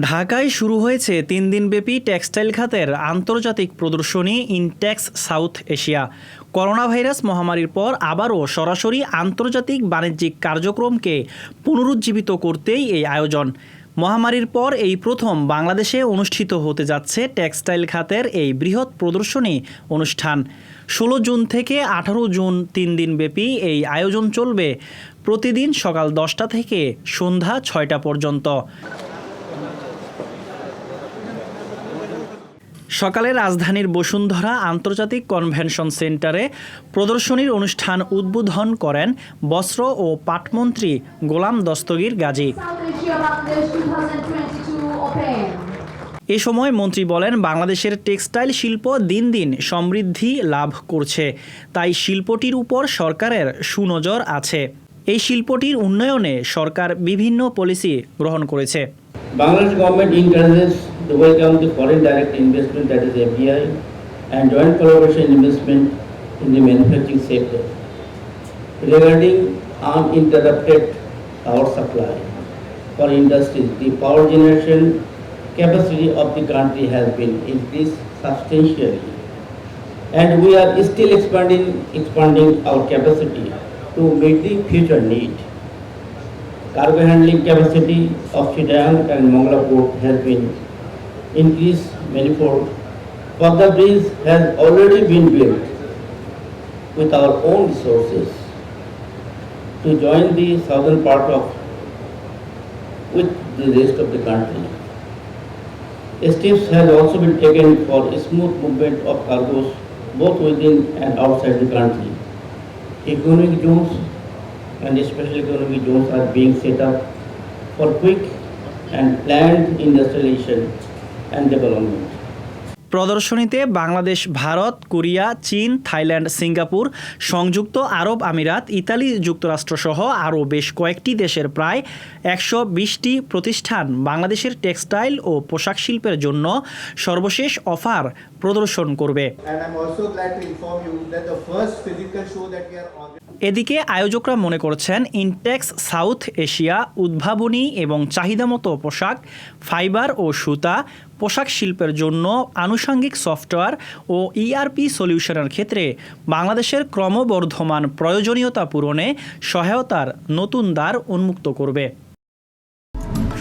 ঢাকায় শুরু হয়েছে তিন দিনব্যাপী টেক্সটাইল খাতের আন্তর্জাতিক প্রদর্শনী Intex South Asia. Corona virus মহামারীর পর আবারও সরাসরি আন্তর্জাতিক বাণিজ্যিক কার্যক্রমকে পুনরুজ্জীবিত করতেই এই আয়োজন। মহামারীর পর এই প্রথম বাংলাদেশে অনুষ্ঠিত হতে যাচ্ছে টেক্সটাইল খাতের এই বৃহৎ প্রদর্শনী অনুষ্ঠান। ষোলো জুন থেকে আঠারো জুন তিন দিনব্যাপী এই আয়োজন চলবে। প্রতিদিন সকাল দশটা থেকে সন্ধ্যা ছয়টা পর্যন্ত। সকালে রাজধানীর বসুন্ধরা আন্তর্জাতিক কনভেনশন সেন্টারে প্রদর্শনীর অনুষ্ঠান উদ্বোধন করেন বস্ত্র ও পাটমন্ত্রী গোলাম Dastagir Gazi. South Asia Bangladesh 2022 Open. এ সময় মন্ত্রী বলেন, বাংলাদেশের টেক্সটাইল শিল্প দিন দিন সমৃদ্ধি লাভ করছে। তাই শিল্পটির উপর সরকারের সুনজর আছে। এই শিল্পটির উন্নয়নে সরকার বিভিন্ন পলিসি গ্রহণ করেছে। Bangladesh encourages to welcome the foreign direct investment that is FDI and joint collaboration investment in the manufacturing sector. Regarding uninterrupted power supply for industries, the power generation capacity of the country has been increased substantially. And we are still expanding, expanding our capacity to meet the future need. Cargo handling capacity of Chittagong and Mongla port has been increased manifold. Padma bridge has already been built with our own resources to join the southern part of with the rest of the country. Steps has also been taken for smooth movement of cargoes both within and outside the country. Economic zones and special economic zones are being set up for quick and planned industrialization and development. প্রদর্শনীতে Bangladesh Bharat Korea চীন Thailand Singapore সংযুক্ত আরব আমিরাত Italy যুক্তরাষ্ট্রসহ আরও বেশ কয়েকটি দেশের প্রায় একশো বিশটি প্রতিষ্ঠান বাংলাদেশের টেক্সটাইল ও পোশাক শিল্পের জন্য সর্বশেষ অফার প্রদর্শন করবে. এদিকে আয়োজকরা মনে করছেন ইনটেক্স সাউথ এশিয়া উদ্ভাবনী এবং চাহিদামতো পোশাক ফাইবার ও সুতা পোশাক শিল্পের জন্য আনুষঙ্গিক সফটওয়্যার ও ইআরপি সলিউশনের ক্ষেত্রে বাংলাদেশের ক্রমবর্ধমান প্রয়োজনীয়তা পূরণে সহায়তার নতুন দ্বার উন্মুক্ত করবে।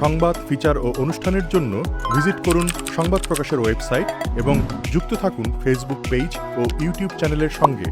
সংবাদ, ফিচার ও অনুষ্ঠানের জন্য ভিজিট করুন সংবাদ প্রকাশের ওয়েবসাইট এবং যুক্ত থাকুন ফেসবুক পেজ ও ইউটিউব চ্যানেলের সঙ্গে।